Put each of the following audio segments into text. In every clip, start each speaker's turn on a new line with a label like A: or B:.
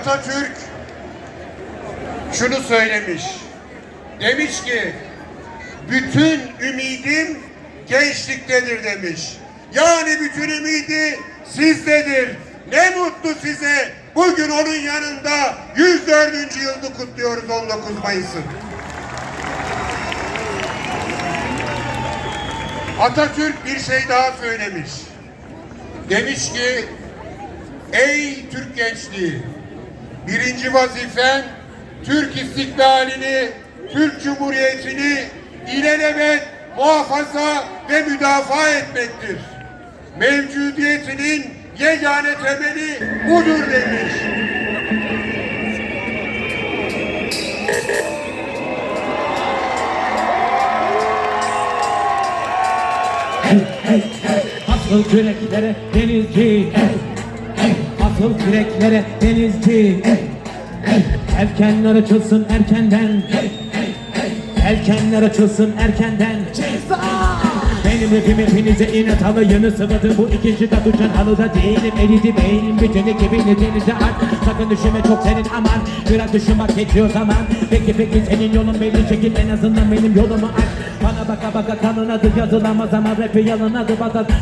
A: Atatürk şunu söylemiş. Demiş ki bütün ümidim gençliktedir demiş. Yani bütün ümidi sizdedir. Ne mutlu size. Bugün onun yanında 104. yılını kutluyoruz 19 Mayıs'ın. Atatürk bir şey daha söylemiş. Demiş ki Ey Türk gençliği! Birinci vazifen Türk istiklalini, Türk Cumhuriyeti'ni ilelebet muhafaza ve müdafaa etmektir. Mevcudiyetinin yegane temeli budur demiş.
B: Asıl küreklere denizci ey, ey. Asıl küreklere denizci ey, ey. Erkenler açılsın erkenden ey, ey. Erkenler açılsın erkenden Ceza! Benim rapim hepinize inat alayını sıvadı Bu ikinci kat uçan halıda değilim Eridi beynim bütün ekibin denize at Sakın düşünme çok senin aman Biraz düşün bak geçiyor zaman Peki peki senin yolun belli çekil En azından benim yolumu aç baka baka kanın adı yazılamaz ama rapi yalın adı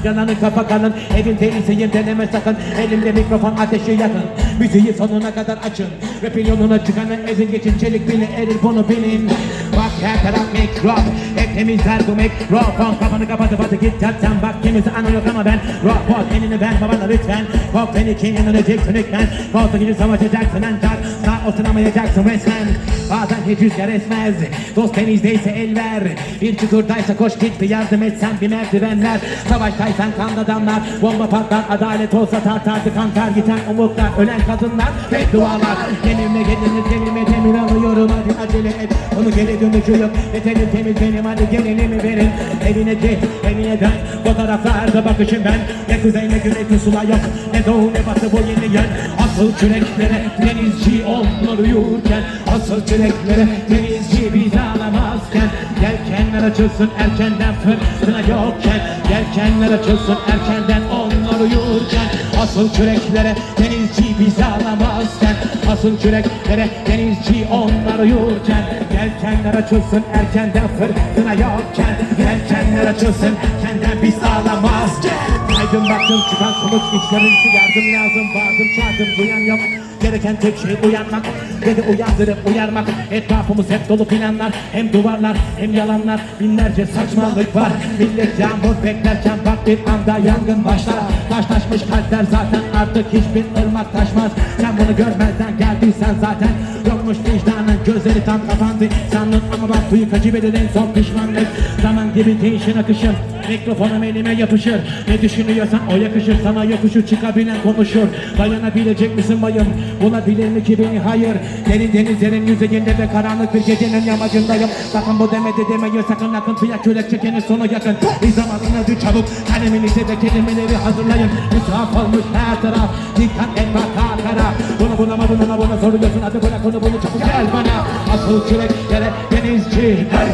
B: Yananın kafa kanın evin delisiyim deneme sakın. Elimde mikrofon ateşi yakın. Müziği sonuna kadar açın. Rapin yoluna çıkanı ezin geçin çelik bile erir bunu bilin. Bak taraf mikrop Hep temizler bu mikrofon Kafanı kapatıp hadi git yatsan Bak kimisi anı yok ama ben Robot elini ver babana lütfen. Kop beni kim yanılacaksın lütfen Koltuğu gibi savaşacaksın ancak Sağ oturamayacaksın resmen Bazen hiç rüzgar esmez. Dost temizdeyse el ver. Bir çukurdaysa koş git bir yardım etsen bir merdivenler. Savaştaysan kanla damlar. Bomba patlar adalet olsa tartardı kantar Giten umutlar ölen kadınlar. Ve dualar Gelinme geliniz gelinme demir alıyorum. Hadi acele et. Onu geri dönüşü yok Yeterim temiz benim hadi gelinimi verin. Evine git evine dön Fotoğraflarda bakışım ben. Ne kuzey ne güney pusula yok. Ne doğu ne batı bu yeni yer. Asıl küreklere denizci onlar uyurken Asıl küreklere denizci biz ağlamazken Yelkenler açılsın erkenden fırtına yokken Yelkenler açılsın erkenden onlar uyurken Asıl küreklere denizci biz ağlamazken Asıl küreklere denizci onlar uyurken Yelkenler açılsın erkenden fırtına yokken Yelkenler açılsın erkenden biz ağlamazken Aydın baktım çıkan sonuç içlerinizi yardım lazım Bağırdım çağırdım duyan yok. Gereken tek şey uyanmak Beni uyandırıp uyarmak. Etrafımız hep dolu planlar Hem duvarlar hem yalanlar. Binlerce saçmalık var Millet yağmur beklerken bak bir anda yangın başlar. Taşlaşmış kalpler zaten artık hiçbir ırmak taşmaz. Sen bunu görmezden geldiysen zaten Yokmuş vicdanın gözleri tam kapandı. Sandın ama bak duyu kaçı verir en son pişmanlık. Zaman gibi değişin akışım Mikrofonum elime yapışır. Ne düşünüyorsan o yakışır Sana yokuşu çıkabilen konuşur. Dayanabilecek misin bayım? Buna bilir mi ki beni? Hayır. Derin denizlerin yüzeyinde ve karanlık bir gecenin yamacındayım. Sakın bu demedi demeyi sakın akıntıya kürek çekenin sonu yakın. Bir zamanın adı çabuk Kaleminize de kelimeleri hazırlayın. Müsraf olmuş her taraf Dikkat et bak kara. Bunu bulamadın ona buna soruyorsun Hadi bırak onu bunu çabuk gel bana. Asıl küreklere denizci. Hey,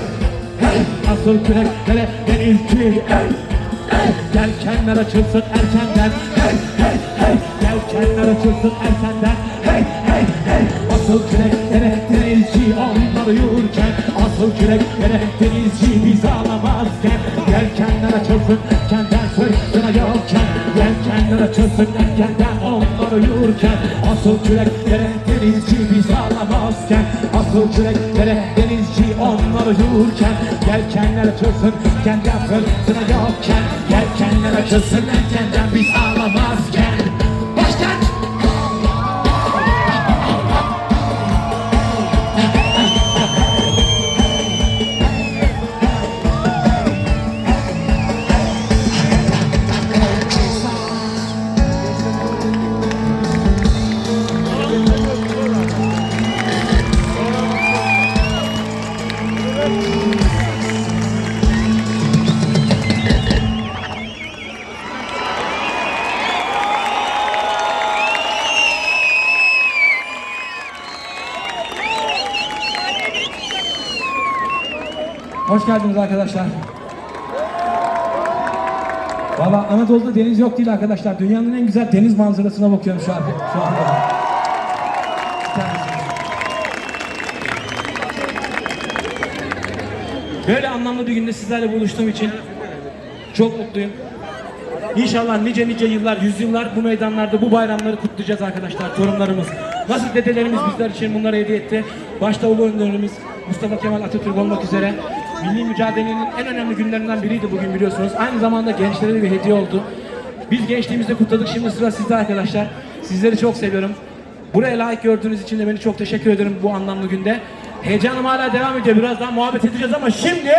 B: hey. Asıl küreklere denizci. Ey, ey. Yelkenler açılsın erkenden. Hey, hey, hey. Yelkenler açılsın erkenden. Hey, hey, hey. Asıl küreklere denizci. Onlar uyurken Asıl küreklere denizci. Biz ağlamazken Yelkenler açılsın erkenden. Fırtına yokken Yelkenler açılsın erkenden. onlar uyurken Asıl küreklere denizci biz ağlamazken Asıl küreklere denizci onlar uyurken Yelkenler açılsın erkenden fırtına yokken Yelkenler açılsın erkenden biz ağlamazken
C: Hoş geldiniz arkadaşlar. Valla Anadolu'da deniz yok değil arkadaşlar. Dünyanın en güzel deniz manzarasına bakıyorum şu an. Şu anda.
B: Böyle anlamlı bir günde sizlerle buluştuğum için çok mutluyum. İnşallah nice nice yıllar, yüzyıllar bu meydanlarda bu bayramları kutlayacağız arkadaşlar, torunlarımız. Nasıl dedelerimiz bizler için bunları hediye etti. Başta Ulu Önderimiz Mustafa Kemal Atatürk olmak üzere milli mücadelenin en önemli günlerinden biriydi bugün biliyorsunuz. Aynı zamanda gençlere de bir hediye oldu. Biz gençliğimizde kutladık, şimdi sıra sizde arkadaşlar. Sizleri çok seviyorum. Buraya layık gördüğünüz için de beni çok teşekkür ederim bu anlamlı günde. Heyecanım hala devam ediyor. Biraz daha muhabbet edeceğiz ama şimdi